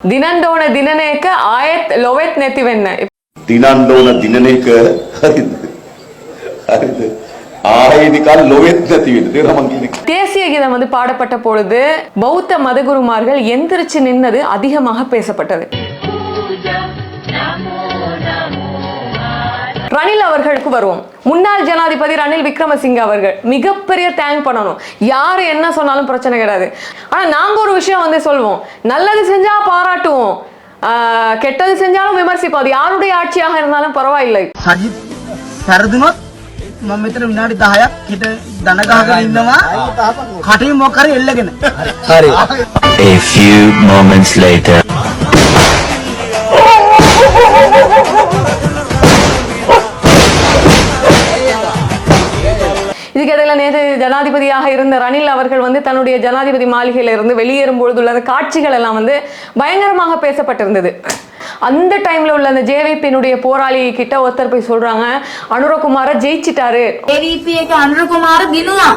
ದಿನಂದೋಣ ದಿನನೇಕ ಆಯತ್ ಲೋವೆತ್ ನೆತಿವೆನ್ನ ದಿನಂದೋಣ ದಿನನೇಕ ಹರಿದು ಹರಿದು ஆயினிக்கால் லோயத் தேசிய கீதம் வந்து பாடப்பட்ட பொழுது பௌத்த மதகுருமார்கள் எந்திரிச்சு நின்னது அதிகமாக பேசப்பட்டது. ரணில் அவர்களுக்கு வருவோம் முன்னாள் ஜனாதிபதி ரணில் விக்ரமசிங்க அவர்கள் மிகப்பெரிய தேங்க் பண்ணணும் யாரு என்ன சொன்னாலும் பிரச்சனை கிடையாது ஆனா நாங்க ஒரு விஷயம் வந்து சொல்வோம் நல்லது செஞ்சா பாராட்டுவோம் ஆஹ் கெட்டது செஞ்சாலும் விமர்சிப்போம் அது யாருடைய ஆட்சியாக இருந்தாலும் பரவாயில்லை සජිත් සැරදුනොත් මම මෙතන විනාඩි 10ක් හිට දන ගහගෙන ඉන්නවා කටින් මොකක් හරි එල්ලගෙන හරි A few moments later. ஜனாதிபதியாக இருந்த ரணில் அவர்கள் வந்து தன்னுடைய ஜனாதிபதி மாளிகையில இருந்து வெளியேறும் பொழுது உள்ள அந்த காட்சிகள் எல்லாம் வந்து பயங்கரமாக பேசப்பட்டிருந்தது. அந்த டைம்ல உள்ள அந்த ஜேவிபியினுடைய போராளி கிட்ட ஒருத்தர் போய் சொல்றாங்க அனுரகுமார ஜெயிச்சிட்டாரு. அனுரகுமார தினுவா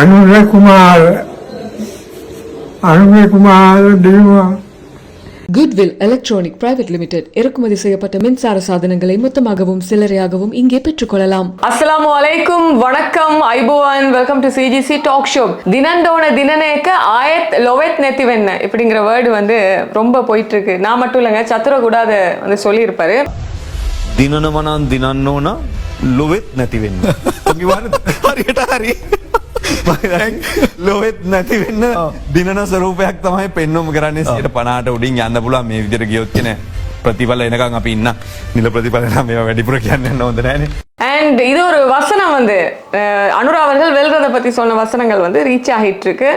அனுரகுமார் அனுரகுமார் தினுவா குட்வில் எலக்ட்ரானிக் பிரைவேட் லிமிடெட் இறக்குமதி செய்யப்பட்ட மின்சார சாதனங்களை மொத்தமாகவும் சில்லறையாகவும் இங்கே பெற்றுக்கொள்ளலாம். அஸ்லாம் வலைக்கும் வணக்கம். ஐபோவன் welcome to CGC talk show தினந்தோன தினநேக்க ஆயத் லொவெத் நெத்திவென்ன இப்படிங்கிற வேர்டு வந்து ரொம்ப போயிட்டு இருக்கு நான் மட்டும் இல்லைங்க சத்துர கூட அதை வந்து சொல்லியிருப்பாரு. தினனமனான் தினன்னோனா லொவெத் நெத்திவென்ன. ஹரி. ලොවෙත් නැතිවෙන්න දිනන ස්වරූපයක් තමයි පෙන්නුම් කරන්නේ. සියට පනාට උඩින් යන්න පුලා මේ විදිර ගියොත් කියන ප්‍රතිඵල එනකං අපි ඉන්න. නිල ප්‍රතිඵල නම් මේ වැඩිපුර කියන්න හොඳ නෑනේ அண்ட் இது ஒரு வசனம் வந்து அனுரா அவர்கள் வெல்றதை பற்றி சொன்ன வசனங்கள் வந்து ரீச் ஆகிட்டு இருக்கு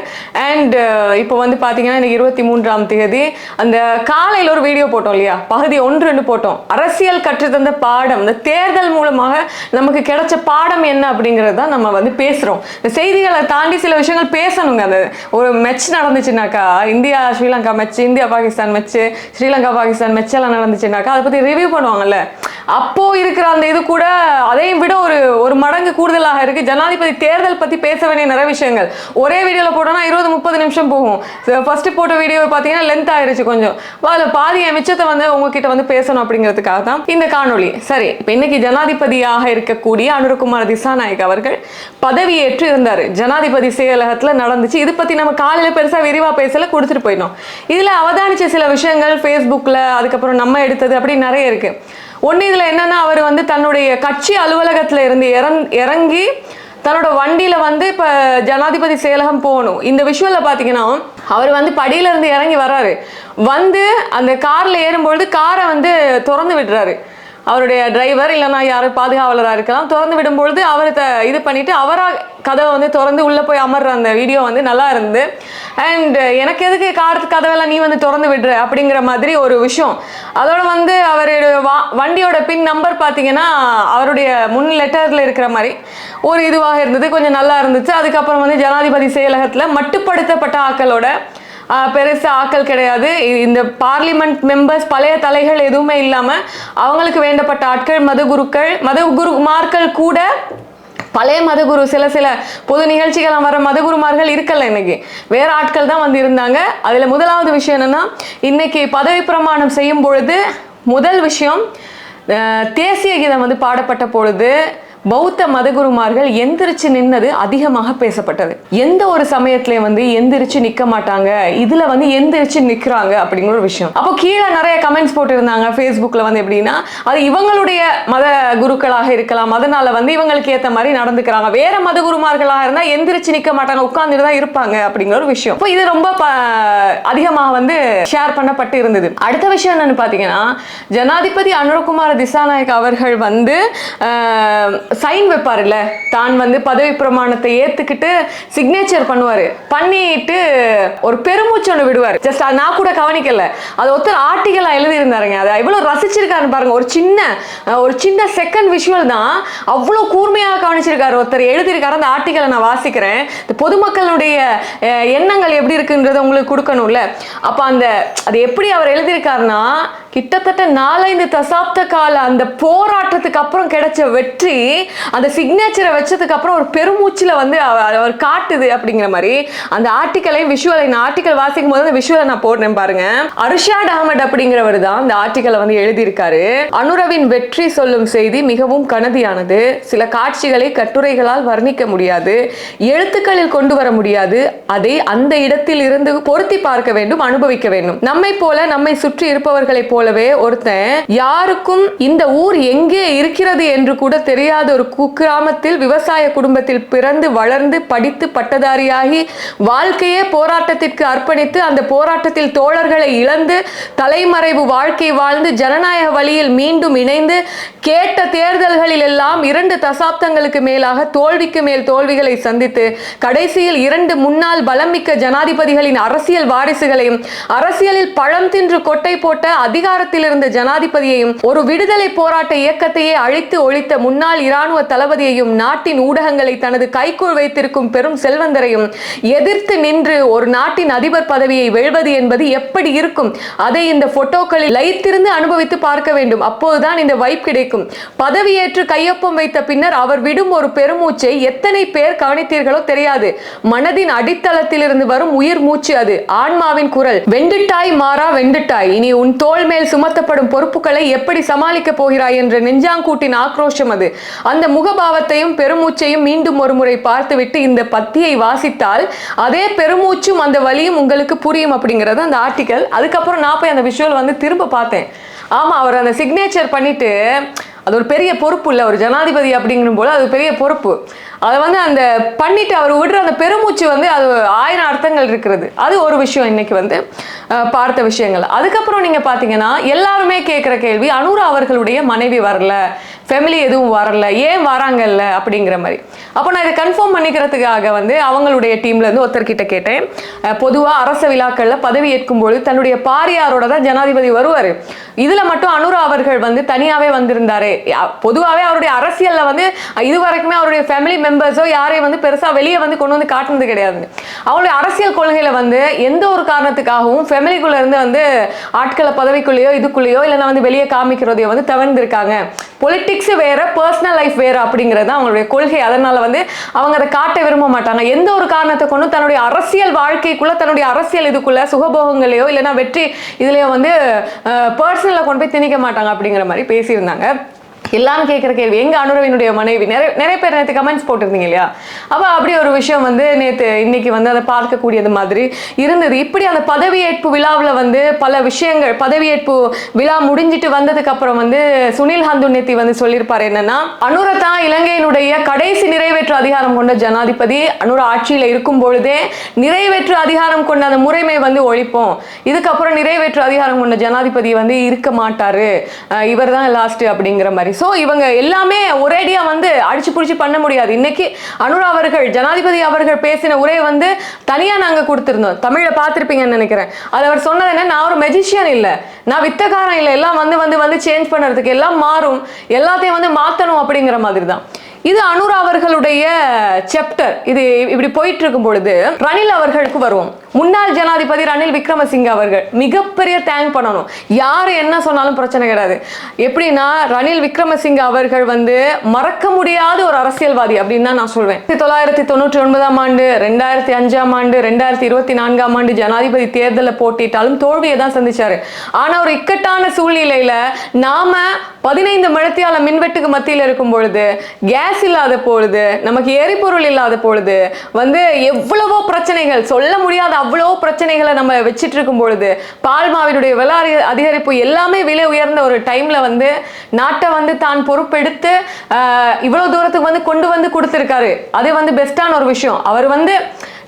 அண்ட் இப்போ வந்து பார்த்தீங்கன்னா இன்னைக்கு இருபத்தி மூன்றாம் தேதி அந்த காலையில் ஒரு வீடியோ போட்டோம் இல்லையா? பகுதி ஒன்றுன்னு போட்டோம். அரசியல் கற்றுத்தந்த பாடம் இந்த தேர்தல் மூலமாக நமக்கு கிடைச்ச பாடம் என்ன அப்படிங்கிறது தான் நம்ம வந்து பேசுகிறோம் இந்த செய்திகளை தாண்டி சில விஷயங்கள் பேசணுங்க. அந்த ஒரு match நடந்துச்சுனாக்கா India Sri Lanka match India Pakistan match Sri Lanka Pakistan மெச்செல்லாம் நடந்துச்சுனாக்கா அதை பற்றி ரிவ்யூ பண்ணுவாங்கல்ல. அப்போது இருக்கிற அந்த இது கூட அதே அதையும் விட ஒரு ஒரு மடங்கு கூடுதலாக இருக்கு. ஜனாதிபதி தேர்தல் பத்தி பேச வேண்டிய நிறைய விஷயங்கள். ஒரே வீடியோல போட்டோம்னா இருபது முப்பது நிமிஷம் போகும். ஃபர்ஸ்ட் போட்ட வீடியோ பார்த்தீங்கன்னா லென்த் ஆயிருச்சு கொஞ்சம். அதில் பாதி மிச்சத்தை வந்து உங்ககிட்ட வந்து பேசணும் அப்படிங்கிறதுக்காக தான் இந்த காணொலி சரி இப்போ இன்னைக்கு ஜனாதிபதியாக இருக்கக்கூடிய அனுரகுமார் திசாநாயக் அவர்கள் பதவியேற்று இருந்தார். ஜனாதிபதி செயலகத்துல நடந்துச்சு. இது பத்தி நம்ம காலையில பெருசா விரிவா பேசல கொடுத்துட்டு போயிடும் இதுல அவதானிச்ச சில விஷயங்கள் ஃபேஸ்புக்கில் அதுக்கப்புறம் நம்ம எடுத்தது அப்படி நிறைய இருக்கு. ஒன்று இதில் என்னன்னா அவர் வந்து தன்னுடைய கட்சி அலுவலகத்தில் இருந்து இறந் இறங்கி தன்னோட வண்டியில் வந்து இப்போ ஜனாதிபதி செயலகம் போகணும். இந்த விஷுவல்ல பார்த்தீங்கன்னா அவர் வந்து படியிலேருந்து இறங்கி வர்றாரு. வந்து அந்த காரில் ஏறும்பொழுது காரை வந்து திறந்து விடுறாரு. அவருடைய டிரைவர் இல்லைன்னா யாரும் பாதுகாவலராக இருக்கலாம். திறந்து விடும்பொழுது அவரை த இது பண்ணிட்டு அவராக கதவை வந்து திறந்து உள்ளே போய் அமர்ற அந்த வீடியோ வந்து நல்லா இருந்து அண்ட் எனக்கு எதுக்கு கார் கதவெல்லாம் நீ வந்து திறந்து விடுற அப்படிங்கிற மாதிரி ஒரு விஷயம். அதோட வந்து அவருடைய வா வண்டியோட பின் நம்பர் பார்த்தீங்கன்னா அவருடைய முன் லெட்டரில் இருக்கிற மாதிரி ஒரு இதுவாக இருந்தது. கொஞ்சம் நல்லா இருந்துச்சு. அதுக்கப்புறம் வந்து ஜனாதிபதி செயலகத்தில் மட்டுப்படுத்தப்பட்ட ஆக்களோட பெருசாக ஆக்கள் கிடையாது. இந்த பார்லிமெண்ட் மெம்பர்ஸ் பழைய தலைகள் எதுவுமே இல்லாம அவங்களுக்கு வேண்டப்பட்ட ஆட்கள் மதகுருக்கள் மதகுருமார்கள் கூட பழைய மதகுரு சில சில பொது நிகழ்ச்சிகள் வர மதகுருமார்கள் இருக்கல இன்னைக்கு. வேற ஆட்கள் தான் வந்து இருந்தாங்க அதுல முதலாவது விஷயம் என்னன்னா இன்னைக்கு பதவி பிரமாணம் செய்யும் பொழுது முதல் விஷயம் தேசிய கீதம் வந்து பாடப்பட்ட பொழுது பௌத்த மதகுருமார்கள் எந்திரிச்சு நின்னது அதிகமாக பேசப்பட்டது. எந்த ஒரு சமயத்திலயும் வந்து எந்திரிச்சு நிக்க மாட்டாங்க. இதுல வந்து எந்திரிச்சு நிக்கிறாங்க அப்படிங்கிற ஒரு விஷயம். அப்போ கீழே நிறைய கமெண்ட்ஸ் போட்டிருந்தாங்க. ஃபேஸ்புக்ல வந்து எப்படின்னா அது இவங்களுடைய மத குருக்களாக இருக்கலாம். அதனால வந்து இவங்களுக்கு ஏத்த மாதிரி நடந்துக்கிறாங்க. வேற மத குருமார்களாக இருந்தா எந்திரிச்சு நிக்க மாட்டாங்க. உட்கார்ந்துட்டு தான் இருப்பாங்க அப்படிங்கிற ஒரு விஷயம். இப்போ இது ரொம்ப ப- அதிகமாக வந்து ஷேர் பண்ணப்பட்டு இருந்தது. அடுத்த விஷயம் என்னன்னு பாத்தீங்கன்னா ஜனாதிபதி அனுரகுமார திசாநாயக் அவர்கள் வந்து சைன் வைப்பாருல்ல. தான் வந்து பதவி பிரமாணத்தை ஏற்றுக்கிட்டு சிக்னேச்சர் பண்ணுவார். பண்ணிட்டு ஒரு பெருமூச்சு ஒன்று விடுவார். ஜஸ்ட் நான் கூட கவனிக்கல. அது ஒருத்தர் ஆர்டிகலாக எழுதியிருந்தாருங்க. அதை இவ்வளோ ரசிச்சிருக்காருன்னு பாருங்க. ஒரு சின்ன ஒரு சின்ன செகண்ட் விஷுவல் தான் அவ்வளோ கூர்மையாக கவனிச்சிருக்காரு ஒருத்தர். எழுதியிருக்காரு. அந்த ஆர்டிகலை நான் வாசிக்கிறேன். இந்த பொதுமக்களுடைய எண்ணங்கள் எப்படி இருக்குன்றதை உங்களுக்கு கொடுக்கணும்ல. அப்போ அந்த அது எப்படி அவர் எழுதியிருக்காருன்னா கிட்டத்தட்ட நாலஞ்சு தசாப்த கால அந்த போராட்டத்துக்கு அப்புறம் கிடைச்ச வெற்றி அந்த சிக்னேச்சரை வச்சதுக்கு அப்புறம் ஒரு பெருமூச்சில் வந்து அவர் காட்டுது அப்படிங்கிற மாதிரி அந்த ஆர்டிக்கலை விஷுவலை நான் ஆர்டிக்கல் வாசிக்கும் போது அந்த விஷுவலை நான் போடுறேன் பாருங்க. அருஷா அகமட் அப்படிங்கிறவர் தான் அந்த ஆர்டிக்கலை வந்து எழுதியிருக்காரு. அனுரவின் வெற்றி சொல்லும் செய்தி மிகவும் கனதியானது. சில காட்சிகளை கட்டுரைகளால் வர்ணிக்க முடியாது. எழுத்துக்களில் கொண்டு வர முடியாது. அதை அந்த இடத்தில் இருந்து பொருத்தி பார்க்க வேண்டும் அனுபவிக்க வேண்டும். நம்மை போல நம்மை சுற்றி இருப்பவர்களைப் போலவே ஒருத்தன் யாருக்கும் இந்த ஊர் எங்கே இருக்கிறது என்று கூட தெரியாத ஒரு குக்கிராமத்தில் விவசாய குடும்பத்தில் பிறந்து வளர்ந்து படித்து பட்டதாரியாகி வாழ்க்கையே போராட்டத்திற்கு அர்ப்பணித்து அந்த போராட்டத்தில் தோழர்களை இழந்து தலைமறைவு வாழ்க்கை வாழ்ந்து ஜனநாயக வழியில் மீண்டும் இணைந்து கேட்ட தேர்தல்களில் எல்லாம் இரண்டு தசாப்தங்களுக்கு மேலாக தோல்விக்கு மேல் தோல்விகளை சந்தித்து கடைசியில் இரண்டு முன்னாள் பலமிக்க ஜனாதிபதிகளின் அரசியல் வாரிசுகளையும் அரசியலில் பழம் தின்று கொட்டை போட்ட அதிகாரத்தில் இருந்த ஜனாதிபதியையும் ஒரு விடுதலை போராட்ட இயக்கத்தையே அழித்து ஒழித்த முன்னாள் இராணுவ தளபதியையும் நாட்டின் ஊடகங்களை தனது கைக்குள் வைத்திருக்கும் பெரும் செல்வந்தரையும் எதிர்த்து நின்று ஒரு நாட்டின் அதிபர் பதவியை வெல்வது என்பது எப்படி இருக்கும்? அதை இந்த போட்டோக்களில் லைத்திருந்து அனுபவித்து பார்க்க வேண்டும். அப்போதுதான் இந்த வைப் கிடைக்கும். பதவியேற்று கையொப்பம் வைத்த பின்னர் அவர் விடும் ஒரு பெருமூச்சை எத்தனை பேர் கவனித்தீர்களோ தெரியாது. மனதின் அடித்தளத்தில் இருந்து வரும் உயிர் மூச்சு அது. ஆன்மாவின் குரல் வெண்டுட்டாய் மாறா வெண்டுட்டாய். இனி உன் தோள் மேல் சுமத்தப்படும் பொறுப்புகளை எப்படி சமாளிக்க போகிறாய்? என்ற நெஞ்சாங்கூட்டின் ஆக்ரோஷம் அது. அந்த முகபாவத்தையும் பெருமூச்சையும் மீண்டும் ஒருமுறை பார்த்துவிட்டு இந்த பத்தியை வாசித்தால் அதே பெருமூச்சும் அந்த வலியும் உங்களுக்கு புரியும் அப்படிங்கிறது அந்த ஆர்டிக்கல் அதுக்கப்புறம் நான் போய் அந்த விஷுவல் வந்து திரும்ப பார்த்தேன். ஆமாம் அவர் அந்த சிக்னேச்சர் பண்ணிட்டு அது ஒரு பெரிய பொறுப்பு இல்லை ஒரு ஜனாதிபதி அப்படிங்கும் போது அது பெரிய பொறுப்பு. அதை வந்து அந்த பண்ணிட்டு அவர் விடுற அந்த பெருமூச்சு வந்து அது ஆயிரம் அர்த்தங்கள் இருக்கிறது. அது ஒரு விஷயம் இன்னைக்கு வந்து பார்த்த விஷயங்கள். அதுக்கப்புறம் நீங்க பாத்தீங்கன்னா எல்லாருமே கேட்குற கேள்வி அனுரா அவர்களுடைய மனைவி வரல ஃபேமிலி எதுவும் வரல ஏன் வராங்கல்ல அப்படிங்கிற மாதிரி. அப்போ நான் இதை கன்ஃபார்ம் பண்ணிக்கிறதுக்காக வந்து அவங்களுடைய டீம்ல இருந்து ஒருத்தர்கிட்ட கேட்டேன். பொதுவாக அரச விழாக்களில் பதவி ஏற்கும்போது தன்னுடைய பாரியாரோட தான் ஜனாதிபதி வருவார். இதில் மட்டும் அனுரா அவர்கள் வந்து தனியாகவே வந்திருந்தாரு. யா- அவருடைய அரசியலில் வந்து இது வரைக்குமே அவருடைய ஃபேமிலி மெம்பர்ஸோ யாரையும் வந்து பெருசாக வெளியே வந்து கொண்டு வந்து காட்டுனது கிடையாது அவங்களுடைய அரசியல் கொள்கையில் வந்து எந்த ஒரு காரணத்துக்காகவும் ஃபேமிலிக்குள்ள இருந்து வந்து ஆட்களை பதவிக்குள்ளேயோ இதுக்குள்ளேயோ இல்லைன்னா வந்து வெளியே காமிக்கிறதையோ வந்து தவிர்ந்துருக்காங்க. பொலிட்டிக்ஸ் வேறு பர்சனல் லைஃப் வேறு அப்படிங்கிறது தான் அவங்களுடைய கொள்கை. அதனால் வந்து அவங்க அதை காட்ட விரும்ப மாட்டாங்க. எந்த ஒரு காரணத்தை கொண்டு தன்னுடைய அரசியல் வாழ்க்கைக்குள்ளே தன்னுடைய அரசியல் இதுக்குள்ளே சுகபோகங்களையோ இல்லைன்னா வெற்றி இதுலையோ வந்து பர்சனலை கொண்டு போய் திணிக்க மாட்டாங்க அப்படிங்கிற மாதிரி பேசியிருந்தாங்க. எல்லாரும் கேட்குற கேள்வி. எங்க அனுரவினுடைய மனைவி? நிறைய நிறைய பேர் நேற்று கமெண்ட்ஸ் போட்டிருந்தீங்க இல்லையா? அப்போ அப்படி ஒரு விஷயம் வந்து நேற்று இன்னைக்கு வந்து அதை பார்க்கக்கூடியது மாதிரி இருந்தது. இப்படி அந்த பதவியேற்பு விழாவில் வந்து பல விஷயங்கள் பதவியேற்பு விழா முடிஞ்சிட்டு வந்ததுக்கு அப்புறம் வந்து சுனில் ஹந்து நேத்தி வந்து சொல்லியிருப்பார் என்னன்னா அனுரதா இலங்கையினுடைய கடைசி நிறைவேற்று அதிகாரம் கொண்ட ஜனாதிபதி. அனுர ஆட்சியில் இருக்கும் பொழுதே நிறைவேற்று அதிகாரம் கொண்ட அந்த முறைமை வந்து ஒழிப்போம். இதுக்கப்புறம் நிறைவேற்று அதிகாரம் கொண்ட ஜனாதிபதி வந்து இருக்க மாட்டாரு. இவர் தான் லாஸ்ட் அப்படிங்கிற மாதிரி ஸோ இவங்க எல்லாமே ஒரேடியாக வந்து அடிச்சு பிடிச்சி பண்ண முடியாது. இன்னைக்கு அனுரா அவர்கள் ஜனாதிபதி அவர்கள் பேசின உரை வந்து தனியாக நாங்கள் கொடுத்துருந்தோம். தமிழை பார்த்துருப்பீங்கன்னு நினைக்கிறேன். அது அவர் சொன்னது என்ன? நான் ஒரு மெஜிஷியன் இல்லை. நான் வித்தகாரன் இல்லை. எல்லாம் வந்து வந்து வந்து சேஞ்ச் பண்ணுறதுக்கு எல்லாம் மாறும். எல்லாத்தையும் வந்து மாற்றணும் அப்படிங்கிற மாதிரி தான் இது அனுரா அவர்களுடைய செப்டர் இது இப்படி போயிட்டு இருக்கும் பொழுது ரணில் அவர்களுக்கு வருவோம். முன்னாள் ஜனாதிபதி ரணில் விக்ரமசிங்க அவர்கள் மிகப்பெரிய தேங்க் பண்ணணும். யார் என்ன சொன்னாலும் பிரச்சனை கிடையாது. எப்படின்னா ரணில் விக்ரமசிங்க அவர்கள் வந்து மறக்க முடியாத ஒரு அரசியல்வாதி அப்படின்னு தான் நான் சொல்வேன். தொள்ளாயிரத்தி தொண்ணூற்றி ஒன்பதாம் ஆண்டு ரெண்டாயிரத்தி அஞ்சாம் ஆண்டு ரெண்டாயிரத்தி இருபத்தி நான்காம் ஆண்டு ஜனாதிபதி தேர்தலில் போட்டிட்டாலும் தோல்வியை தான் சந்திச்சாரு. ஆனா ஒரு இக்கட்டான சூழ்நிலையில நாம பதினைந்து மழத்தியால மின்வெட்டுக்கு மத்தியில் இருக்கும் பொழுது கேஸ் இல்லாத பொழுது நமக்கு எரிபொருள் இல்லாத பொழுது வந்து எவ்வளவோ பிரச்சனைகள் சொல்ல முடியாத அவ்வளோ பிரச்சனைகளை நம்ம வச்சுட்டு இருக்கும் பொழுது பால்மாவினுடைய விலை அதிகரிப்பு எல்லாமே விலை உயர்ந்த ஒரு டைம்ல வந்து நாட்டை வந்து தான் பொறுப்பெடுத்து இவ்வளோ தூரத்துக்கு வந்து கொண்டு வந்து கொடுத்துருக்காரு. அது வந்து பெஸ்டான ஒரு விஷயம். அவர் வந்து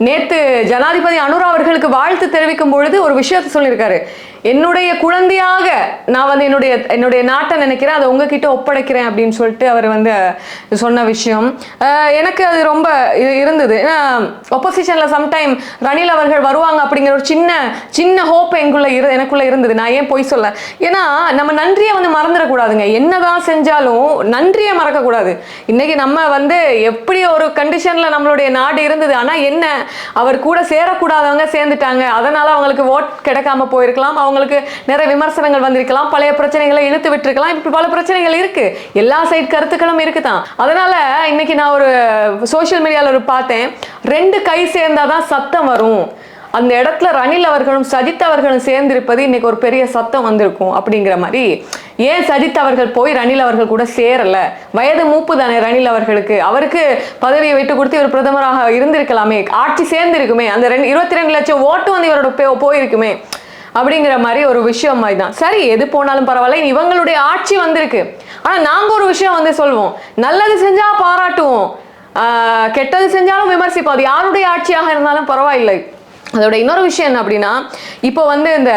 நேற்று ஜனாதிபதி அனுரா அவர்களுக்கு வாழ்த்து தெரிவிக்கும் பொழுது ஒரு விஷயத்தை சொல்லியிருக்காரு. என்னுடைய குழந்தையாக நான் வந்து என்னுடைய என்னுடைய நாட்டை நினைக்கிறேன் அதை உங்ககிட்ட ஒப்படைக்கிறேன் அப்படின்னு சொல்லிட்டு அவர் வந்து சொன்ன விஷயம். எனக்கு அது ரொம்ப இது இருந்தது. ஏன்னா ஒப்போசிஷனில் சம்டைம் ரணில் அவர்கள் வருவாங்க அப்படிங்கிற ஒரு சின்ன சின்ன ஹோப் எங்குள்ள இரு எனக்குள்ள இருந்தது. நான் ஏன் பொய் சொல்ல? ஏன்னா நம்ம நன்றியை வந்து மறந்துடக்கூடாதுங்க. என்னதான் செஞ்சாலும் நன்றியை மறக்கக்கூடாது. இன்னைக்கு நம்ம வந்து எப்படி ஒரு கண்டிஷனில் நம்மளுடைய நாடு இருந்தது? ஆனால் என்ன? அவர் கூட சேரக்கூடாதவங்க சேர்ந்துட்டாங்க. அதனால அவங்களுக்கு ஓட் கிடைக்காம போயிருக்கலாம். அவங்களுக்கு நிறைய விமர்சனங்கள் வந்திருக்கலாம் பழைய பிரச்சனைகளை இழுத்து விட்டுருக்கலாம். இப்படி பல பிரச்சனைகள் இருக்கு. எல்லா சைட் கருத்துக்களும் இருக்குதான். அதனால இன்னைக்கு நான் ஒரு சோஷியல் மீடியால ஒரு பார்த்தேன். ரெண்டு கை சேர்ந்தாதான் சத்தம் வரும். அந்த இடத்துல ரணில் அவர்களும் சஜித் அவர்களும் சேர்ந்திருப்பது இன்னைக்கு ஒரு பெரிய சத்தம் வந்திருக்கும் அப்படிங்கிற மாதிரி. ஏன் சஜித் அவர்கள் போய் ரணில் அவர்கள் கூட சேரல? வயது மூப்பு தானே ரணில் அவர்களுக்கு. அவருக்கு பதவியை விட்டு கொடுத்து இவர் பிரதமராக இருந்திருக்கலாமே. ஆட்சி சேர்ந்திருக்குமே. அந்த ரெண்டு இருபத்தி ரெண்டு லட்சம் ஓட்டு வந்து இவரோட போயிருக்குமே. அப்படிங்கிற மாதிரி ஒரு விஷயம் மாதிரி தான் சரி எது போனாலும் பரவாயில்ல. இவங்களுடைய ஆட்சி வந்திருக்கு. ஆனா நாங்க ஒரு விஷயம் வந்து சொல்வோம். நல்லது செஞ்சா பாராட்டுவோம். ஆஹ் கெட்டது செஞ்சாலும் விமர்சிப்போம். அது யாருடைய ஆட்சியாக இருந்தாலும் பரவாயில்லை. அதோட இன்னொரு விஷயம் என்ன அப்படின்னா இப்போ வந்து இந்த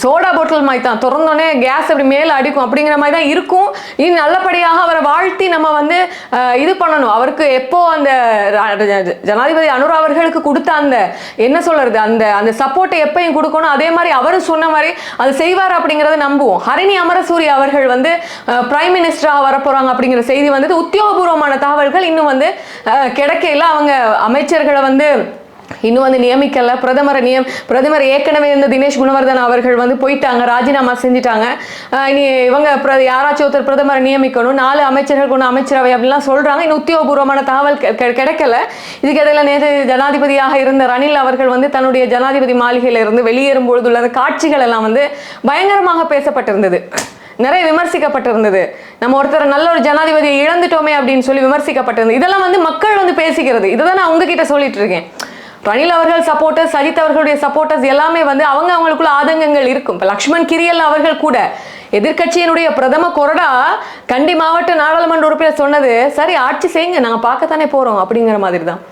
சோடா பாட்டில் மாதிரி தான் திறந்தோடனே கேஸ் அப்படி மேலே அடிக்கும் அப்படிங்கிற மாதிரி தான் இருக்கும். இனி நல்லபடியாக அவரை வாழ்த்தி நம்ம வந்து இது பண்ணணும். அவருக்கு எப்போ அந்த ஜனாதிபதி அனுரா அவர்களுக்கு கொடுத்த அந்த என்ன சொல்றது அந்த அந்த சப்போர்ட்டை எப்பயும் கொடுக்கணும். அதே மாதிரி அவர் சொன்ன மாதிரி அது செய்வார் அப்படிங்கிறத நம்புவோம். ஹரிணி அமரசூரி அவர்கள் வந்து பிரைம் மினிஸ்டராக வரப்போறாங்க அப்படிங்கிற செய்தி வந்தது. உத்தியோகபூர்வமான தகவல்கள் இன்னும் வந்து கிடைக்கல. அவங்க அமைச்சர்களை வந்து இன்னும் வந்து நியமிக்கல. பிரதமரை நியம் பிரதமர் ஏற்கனவே இருந்த தினேஷ் குணவர்தன் அவர்கள் வந்து போயிட்டாங்க ராஜினாமா செஞ்சுட்டாங்க. இனி இவங்க யாராச்சும் ஒருத்தர் பிரதமரை நியமிக்கணும் நாலு அமைச்சர்கள் கொண்டு அமைச்சரவை அப்படிலாம் சொல்றாங்க. இன்னும் உத்தியோகபூர்வமான தகவல் கிடைக்கல. இதுக்கு இடையில நேற்று ஜனாதிபதியாக இருந்த ரணில் அவர்கள் வந்து தன்னுடைய ஜனாதிபதி மாளிகையில இருந்து வெளியேறும் பொழுதுள்ள அந்த காட்சிகள் எல்லாம் வந்து பயங்கரமாக பேசப்பட்டிருந்தது. நிறைய விமர்சிக்கப்பட்டிருந்தது. நம்ம ஒருத்தர் நல்ல ஒரு ஜனாதிபதியை இழந்துட்டோமே அப்படின்னு சொல்லி விமர்சிக்கப்பட்டிருந்தது. இதெல்லாம் வந்து மக்கள் வந்து பேசிக்கிறது. இதை தான் நான் உங்ககிட்ட சொல்லிட்டு இருக்கேன். ரணில் அவர்கள் சப்போர்ட்டர்ஸ் சஜித் அவர்களுடைய சப்போர்ட்டர்ஸ் எல்லாமே வந்து அவங்க அவங்களுக்குள்ள ஆதங்கங்கள் இருக்கும். இப்போ லக்ஷ்மண் கிரியல் அவர்கள் கூட எதிர்க்கட்சியினுடைய பிரதம கொறடா கண்டி மாவட்ட நாடாளுமன்ற உறுப்பினர் சொன்னது சரி ஆட்சி செய்யுங்க நாங்கள் பார்க்கத்தானே போகிறோம் அப்படிங்கிற மாதிரி தான்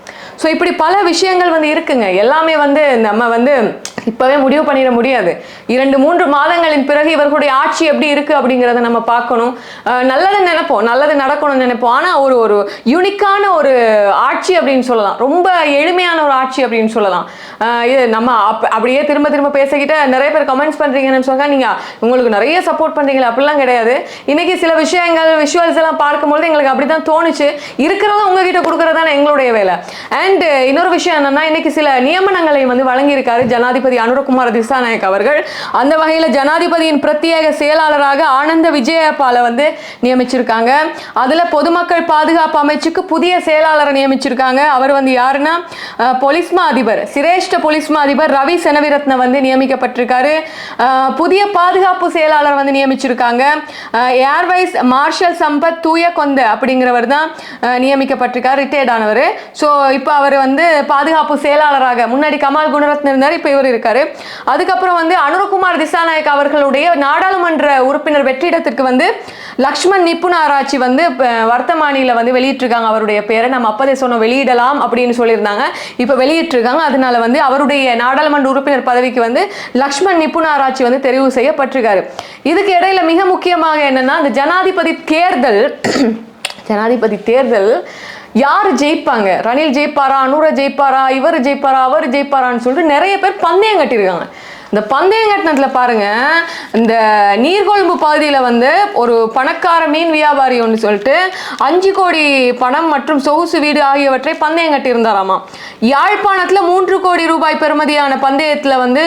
ஸோ இப்படி பல விஷயங்கள் வந்து இருக்குங்க. எல்லாமே வந்து நம்ம வந்து இப்பவே முடிவு பண்ணிட முடியாது. இரண்டு மூன்று மாதங்களின் பிறகு இவர்களுடைய ஆட்சி எப்படி இருக்கு அப்படிங்கிறத நம்ம பார்க்கணும். நல்லது நினைப்போம். நல்லது நடக்கணும்னு நினைப்போம். ஆனா ஒரு ஒரு யூனிக்கான ஒரு ஆட்சி அப்படின்னு சொல்லலாம். ரொம்ப எளிமையான ஒரு ஆட்சி அப்படின்னு சொல்லலாம். இது நம்ம அப்- அப்படியே திரும்ப திரும்ப பேசிக்கிட்ட நிறைய பேர் கமெண்ட்ஸ் பண்றீங்கன்னு சொன்னால் நீங்க உங்களுக்கு நிறைய சப்போர்ட் பண்ணுறீங்களா அப்படிலாம் கிடையாது. இன்னைக்கு சில விஷயங்கள் விஷுவல்ஸ் எல்லாம் பார்க்கும்போது எங்களுக்கு அப்படிதான் தோணுச்சு. இருக்கிறத உங்ககிட்ட கொடுக்கறது தான் எங்களுடைய வேலை. அண்ட் இன்னொரு விஷயம் என்னன்னா இன்னைக்கு சில நியமனங்களை வந்து வழங்கியிருக்காரு ஜனாதிபதி அனுரகுமார் திசாநாயக் அவர்கள். அந்த வகையில் ஜனாதிபதியின் பிரத்யேக செயலாளராக ஆனந்த விஜயபாலை வந்து நியமிச்சிருக்காங்க. அதில் பொதுமக்கள் பாதுகாப்பு அமைச்சுக்கு புதிய செயலாளரை நியமிச்சிருக்காங்க. அவர் வந்து யாருன்னா பொலிஸ்மா அதிபர் சிரேஷ்ட பொலிஸ்மா அதிபர் ரவி செனவிரத்ன வந்து நியமிக்கப்பட்டிருக்காரு. புதிய பாதுகாப்பு செயலாளர் வந்து நியமிச்சிருக்காங்க. ஏர்வைஸ் மார்ஷல் சம்பத் தூய கொந்த அப்படிங்கிறவர் தான் நியமிக்கப்பட்டிருக்கார் ரிட்டையர்ட் ஆனவர். ஸோ இப்போ அவர் வந்து பாதுகாப்பு செயலாளராக முன்னாடி கமால் குணரத்ன இருந்தார் இப்போ இவர் இருக்காரு அதுக்கப்புறம் வந்து அனுரகுமார் திசாநாயக் அவர்களுடைய நாடாளுமன்ற உறுப்பினர் வெற்றிடத்திற்கு வந்து லக்ஷ்மண் நிப்புண ஆராய்ச்சி வந்து வர்த்தமானியில் வந்து வெளியிட்டிருக்காங்க. அவருடைய பேரை நம்ம அப்பதே சொன்னோம் வெளியிடலாம் அப்படின்னு சொல்லியிருந்தாங்க. இப்போ வெளியிட்டிருக்காங்க. அதனால வந்து அவருடைய நாடாளுமன்ற உறுப்பினர் பதவிக்கு வந்து லக்ஷ்மண் நிப்புண ஆராய்ச்சி வந்து தெரிவு செய்யப்பட்டிருக்காரு. இதுக்கு இடையில மிக முக்கியமாக என்னன்னா அந்த ஜனாதிபதி தேர்தல் ஜனாதிபதி தேர்தல் யார் ஜெயிப்பாங்க? ரணில் ஜெயிப்பாரா அனுர ஜெயிப்பாரா இவர் ஜெயிப்பாரா அவர் ஜெயிப்பாரான்னு சொல்லிட்டு நிறைய பேர் பந்தயம் கட்டியிருக்காங்க. இந்த பந்தயம் கட்டினத்தில் பாருங்க இந்த நீர்கொழும்பு பகுதியில் வந்து ஒரு பணக்கார மீன் வியாபாரி ஒன்று சொல்லிட்டு அஞ்சு கோடி பணம் மற்றும் சொகுசு வீடு ஆகியவற்றை பந்தயம் கட்டியிருந்தாராமா. யாழ்ப்பாணத்தில் மூன்று கோடி ரூபாய் பெறுமதியான பந்தயத்தில் வந்து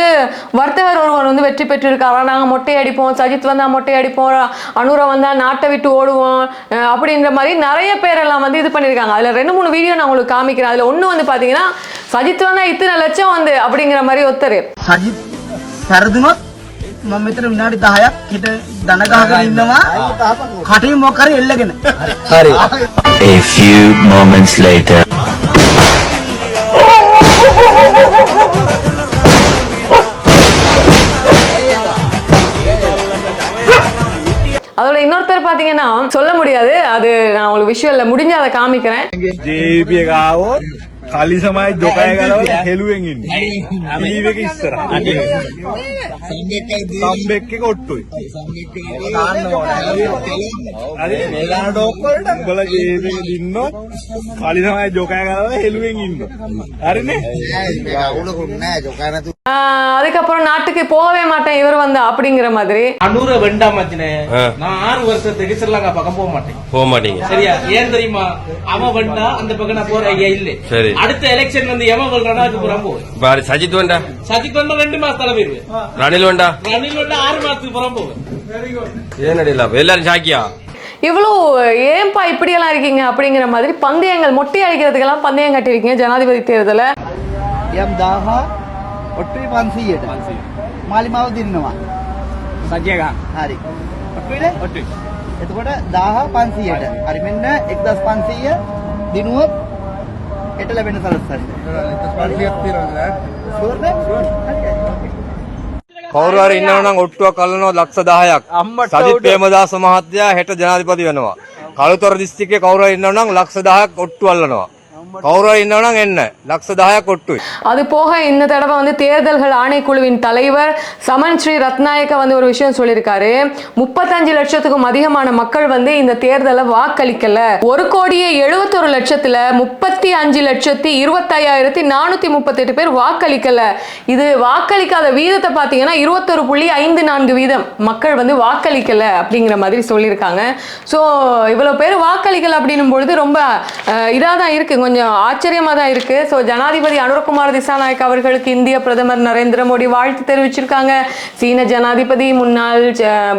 வர்த்தகர் ஒருவர் வந்து வெற்றி பெற்றிருக்காரா? நாங்கள் மொட்டை அடிப்போம் சஜித் வந்தால் மொட்டை அடிப்போம் அனுரை வந்தால் நாட்டை விட்டு ஓடுவோம் அப்படின்ற மாதிரி நிறைய பேரெல்லாம் வந்து இது பண்ணியிருக்காங்க. அதில் ரெண்டு மூணு வீடியோ நான் உங்களுக்கு காமிக்கிறேன். அதில் ஒன்று வந்து பார்த்தீங்கன்னா சஜித் வந்தால் இத்தனை லட்சம் வந்து அப்படிங்கிற மாதிரி ஒருத்தர். சஜித் සැරදුනොත් මම මෙතන විනාඩි 10ක් හිට දන ගහගෙන ඉන්නවා කටින් මොකක් හරි එල්ලගෙන හරි A few moments later. அதோட இன்னொருத்தர் பார்த்தீங்கன்னா சொல்ல முடியாது அது நான் உங்களுக்கு விஷுவல்ல முடிஞ்சு அதை காமிக்கிறேன் খালি সময় জোকায় গেল খেলুয়ে গিনি ইলিবেকে ইস্তরা সামবেককে করতোই বলে যে এদিকে দিন্ন খালি সময় জোকায় গেল হেলুয়ে গিন্ন আরে নে அதுக்கப்புறம் நாட்டுக்கு போகவே மாட்டேன். இவர் வந்து அப்படிங்கிற மாதிரி. அனூர வெண்டாம் நான் ஆறு வருஷத்துக்கு ஸ்ரீலங்கா பக்கம் போக மாட்டேன். போக மாட்டேங்க. சரியா? ஏன் தெரியுமா? அவன் வெண்டா அந்த பக்கம் நான் போற ஐயா இல்ல. சரி. அடுத்த எலெக்ஷன் வந்து எவன் வெல்றானோ அதுக்கு புறம் போவேன் பாரு சஜித் வேண்டா சஜித் வந்தா ரெண்டு மாசத்தால போயிருவேன் ரணில் வேண்டா ரணில் வந்தா ஆறு மாசத்துக்கு புறம் போவேன் ஏன் அடியில எல்லாரும் சாக்கியா இவ்வளோ ஏன்பா இப்படியெல்லாம் இருக்கீங்க அப்படிங்கிற மாதிரி பந்தயங்கள் மொட்டை அடிக்கிறதுக்கெல்லாம் பந்தயம் கட்டிருக்கீங்க ஜனாதிபதி தேர்தலை යම් 1000 ඔට්ටුවේ 500ට මාලිමාව දිනනවා சஜ்யகா හරි ඔට්ටුවේද ඔට්ටුවේ එතකොට 1000 500ට හරි මෙන්න 1500 දිනුවොත් හෙට ලැබෙන සලස්සන්න. 1500ක් තියෙනවද කවුරු හරි ඉන්නවා නම් ඔට්ටුවක් අල්ලනවා ලක්ෂ 10ක් සජිත් ප්‍රේමදාස මහත්තයා හෙට ජනාධිපති වෙනවා. කළුතර දිස්ත්‍රික්කයේ කවුරු හරි ඉන්නවා නම් ලක්ෂ 10ක් ඔට්ටු අල්ලනවා அது போக இந்த தடவை வந்து தேர்தல்கள் ஆணைக்குழுவின் தலைவர் சமன் ஸ்ரீ ரத்நாயக்க வந்து ஒரு விஷயம் சொல்லியிருக்காரு. முப்பத்தஞ்சு லட்சத்துக்கும் அதிகமான மக்கள் வந்து இந்த தேர்தலை வாக்களிக்கல. ஒரு கோடியே எழுபத்தொரு லட்சத்துல முப்பத்தி அஞ்சு லட்சத்தி இருபத்தையாயிரத்தி நானூத்தி முப்பத்தி எட்டு பேர் வாக்களிக்கல. இது வாக்களிக்காத வீதத்தை பாத்தீங்கன்னா இருபத்தொரு புள்ளி ஐந்து நான்கு வீதம் மக்கள் வந்து வாக்களிக்கல அப்படிங்கிற மாதிரி சொல்லியிருக்காங்க. ஸோ இவ்வளவு பேர் வாக்களிக்கல அப்படின்னும் பொழுது ரொம்ப இதாக தான் இருக்கு. கொஞ்சம் ஆச்சரியமாக தான் இருக்குது ஸோ ஜனாதிபதி அனுரகுமார் திசாநாயக் அவர்களுக்கு இந்திய பிரதமர் நரேந்திர மோடி வாழ்த்து தெரிவிச்சிருக்காங்க. சீன ஜனாதிபதி முன்னாள்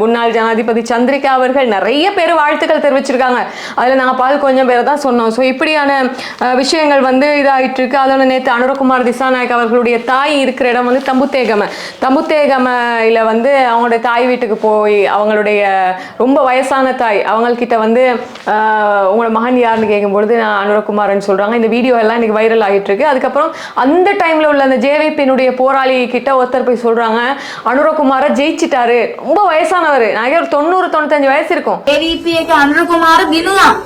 முன்னாள் ஜனாதிபதி சந்திரிகா அவர்கள் நிறைய பேர் வாழ்த்துக்கள் தெரிவிச்சிருக்காங்க. அதில் நான் பார்த்து கொஞ்சம் பேரை தான் சொன்னோம். ஸோ இப்படியான விஷயங்கள் வந்து இதாகிட்டு இருக்கு அதோட நேற்று அனுரகுமார் திசாநாயக் அவர்களுடைய தாய் இருக்கிற இடம் வந்து தம்புத்தேகம. தம்புத்தேகமையில் வந்து அவங்களுடைய தாய் வீட்டுக்கு போய் அவங்களுடைய ரொம்ப வயசான தாய் அவங்கக்கிட்ட வந்து உங்களோட மகன் யாருன்னு கேட்கும்பொழுது நான் அனுரகுமாரன் போட்டிருக்காங்க இந்த வீடியோ எல்லாம் இன்னைக்கு வைரல் ஆகிட்டு இருக்கு அதுக்கப்புறம் அந்த டைமில் உள்ள அந்த ஜேவிபியினுடைய போராளி கிட்ட ஒருத்தர் போய் சொல்றாங்க. அனுரகுமார ஜெயிச்சிட்டாரு. ரொம்ப வயசானவர். நாங்க ஒரு தொண்ணூறு தொண்ணூத்தஞ்சு வயசு இருக்கும். ஜேவிபிக்கு அனுரகுமார தினம்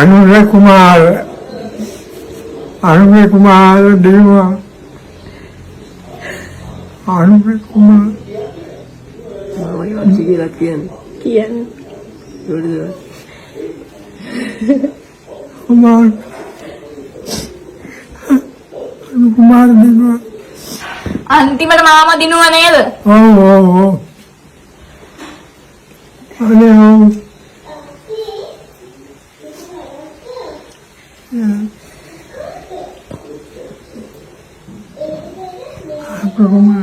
அனுரகுமார் அனுரகுமார் தினுவா அனுரகுமார். අනුර කුමාර දේවා අනුර කුමාර කුමාර අනු කුමාර දේවා අන්තිමට මාම දිනුව නේද ඔව් ඔව් ඔව් අනේ ඔව්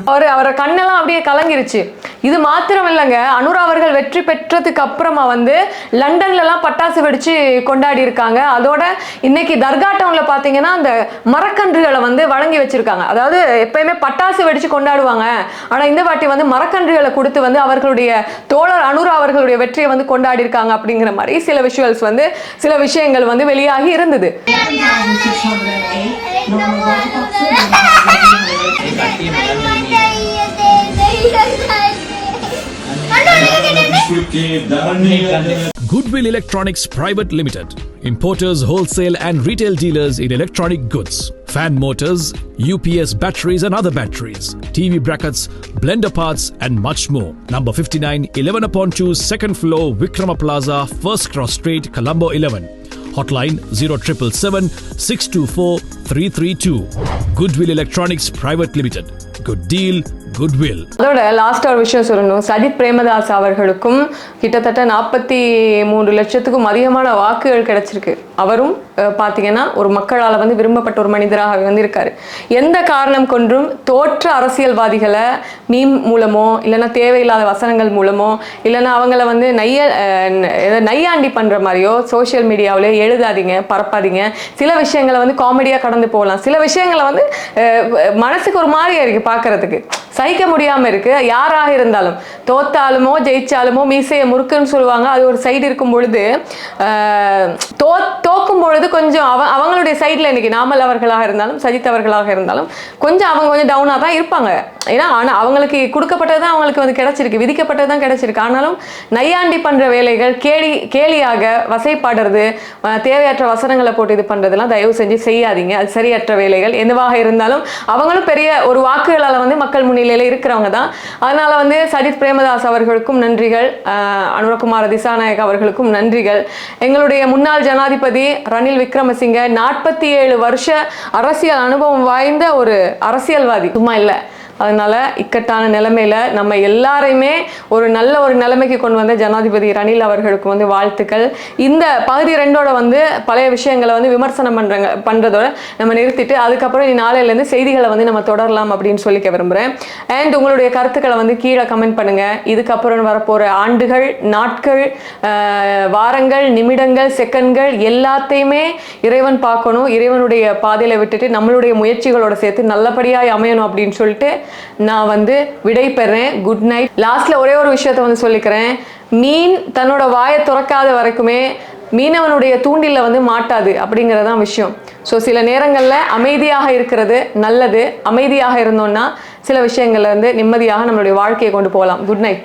அவர் அவரை கண்ணெல்லாம் அப்படியே கலங்கிருச்சு இது மாத்திரம் இல்லைங்க அனுரா அவர்கள் வெற்றி பெற்றதுக்கு அப்புறமா வந்து லண்டன்லலாம் பட்டாசு வெடிச்சு கொண்டாடி இருக்காங்க. அதோட இன்னைக்கு தர்கா டவுன்ல பார்த்தீங்கன்னா அந்த மரக்கன்றுகளை வந்து வழங்கி வச்சிருக்காங்க. அதாவது எப்பயுமே பட்டாசு வெடிச்சு கொண்டாடுவாங்க. ஆனால் இந்த வாட்டி வந்து மரக்கன்றுகளை கொடுத்து வந்து அவர்களுடைய தோழர் அனுரா அவர்களுடைய வெற்றியை வந்து கொண்டாடி இருக்காங்க அப்படிங்கிற மாதிரி சில விஷுவல்ஸ் வந்து சில விஷயங்கள் வந்து வெளியாகி இருந்தது. Goodwill Electronics Private Limited, importers, wholesale and retail dealers in electronic goods, fan motors, UPS batteries and other batteries, TV brackets, blender parts and much more. Number 59, 11 upon 2, second floor, Vikrama Plaza, First Cross Street, Colombo 11. Hotline 0777 624 332. Goodwill Electronics Private Limited. Good deal, goodwill அதோட last ஒரு விஷயம் சொல்லணும். சஜித் பிரேமதாஸ் அவர்களுக்கும் கிட்டத்தட்ட நாற்பத்தி மூன்று லட்சத்துக்கும் அதிகமான வாக்குகள் கிடைச்சிருக்கு. அவரும் பார்த்தீங்கன்னா ஒரு மக்களால் வந்து விரும்பப்பட்ட ஒரு மனிதராக வந்து இருக்காரு எந்த காரணம் கொன்றும் தோற்ற அரசியல்வாதிகளை மீம் மூலமோ இல்லைன்னா தேவையில்லாத வசனங்கள் மூலமோ இல்லைன்னா அவங்கள வந்து நைய அஹ், நையாண்டி பண்ற மாதிரியோ சோஷியல் மீடியாவிலே எழுதாதீங்க பரப்பாதீங்க. சில விஷயங்களை வந்து காமெடியாக கடந்து போகலாம். சில விஷயங்களை வந்து மனசுக்கு ஒரு மாதிரியா இருக்கு பார்க்கறதுக்கு சகிக்க முடியாம இருக்கு. யாராக இருந்தாலும் தோத்தாலுமோ ஜெயிச்சாலுமோ மீசையை முறுக்குன்னு சொல்லுவாங்க. அது ஒரு சைடு இருக்கும் பொழுது தோ தோக்கும் பொழுது கொஞ்சம் அவ அவங்களுடைய சைடில் இன்னைக்கு நாமல் அவர்களாக இருந்தாலும் சஜித் அவர்களாக இருந்தாலும் கொஞ்சம் அவங்க கொஞ்சம் டவுனாக தான் இருப்பாங்க. ஏன்னா ஆனால் அவங்களுக்கு கொடுக்கப்பட்டது தான் அவங்களுக்கு வந்து கிடைச்சிருக்கு. விதிக்கப்பட்டது தான் கிடைச்சிருக்கு. ஆனாலும் நையாண்டி பண்ணுற வேலைகள் கேலி கேலியாக வசைப்பாடுறது தேவையற்ற வசனங்களை போட்டு இது பண்ணுறதெல்லாம் தயவு செஞ்சு செய்யாதீங்க. அது சரியற்ற வேலைகள். எதுவாக இருந்தாலும் அவங்களும் பெரிய ஒரு வாக்குகளால் வந்து மக்கள் நிலையில் இருக்கிறவங்க தான். அதனால வந்து சஜித் பிரேமதாஸ் அவர்களுக்கும் நன்றிகள். அஹ், அனுரகுமார திசாநாயக் அவர்களுக்கும் நன்றிகள். எங்களுடைய முன்னாள் ஜனாதிபதி ரணில் விக்ரமசிங்க நாற்பத்தி ஏழு வருஷ அரசியல் அனுபவம் வாய்ந்த ஒரு அரசியல்வாதி. சும்மா இல்லை. அதனால இக்கட்டான நிலைமையில நம்ம எல்லாரையுமே ஒரு நல்ல ஒரு நிலைமைக்கு கொண்டு வந்த ஜனாதிபதி ரணில் அவர்களுக்கு வந்து வாழ்த்துக்கள். இந்த பகுதி ரெண்டோட வந்து பழைய விஷயங்களை வந்து விமர்சனம் பண்ணுறாங்க பண்றதோட நம்ம நிறுத்திட்டு அதுக்கப்புறம் இனி நாளையிலேருந்து செய்திகளை வந்து நம்ம தொடரலாம் அப்படின்னு சொல்லிக்க விரும்புகிறேன் அண்ட் உங்களுடைய கருத்துக்களை வந்து கீழே கமெண்ட் பண்ணுங்க. இதுக்கப்புறம் வரப்போற ஆண்டுகள் நாட்கள் வாரங்கள் நிமிடங்கள் செகண்ட்கள் எல்லாத்தையுமே இறைவன் பார்க்கணும். இறைவனுடைய பாதையில விட்டுட்டு நம்மளுடைய முயற்சிகளோட சேர்த்து நல்லபடியாய் அமையணும் அப்படின்னு சொல்லிட்டு நான் வந்து விடை பெறேன். குட் நைட் லாஸ்ட்ல ஒரே ஒரு விஷயத்த வந்து சொல்லிக்கிறேன். மீன் தன்னோட வாயை திறக்காத வரைக்குமே மீனவனுடைய தூண்டில வந்து மாட்டாது அப்படிங்கிறது தான் விஷயம். ஸோ சில நேரங்களில் அமைதியாக இருக்கிறது நல்லது. அமைதியாக இருந்தோம்னா சில விஷயங்கள்ல இருந்து நிம்மதியாக நம்மளுடைய வாழ்க்கையை கொண்டு போகலாம். Good night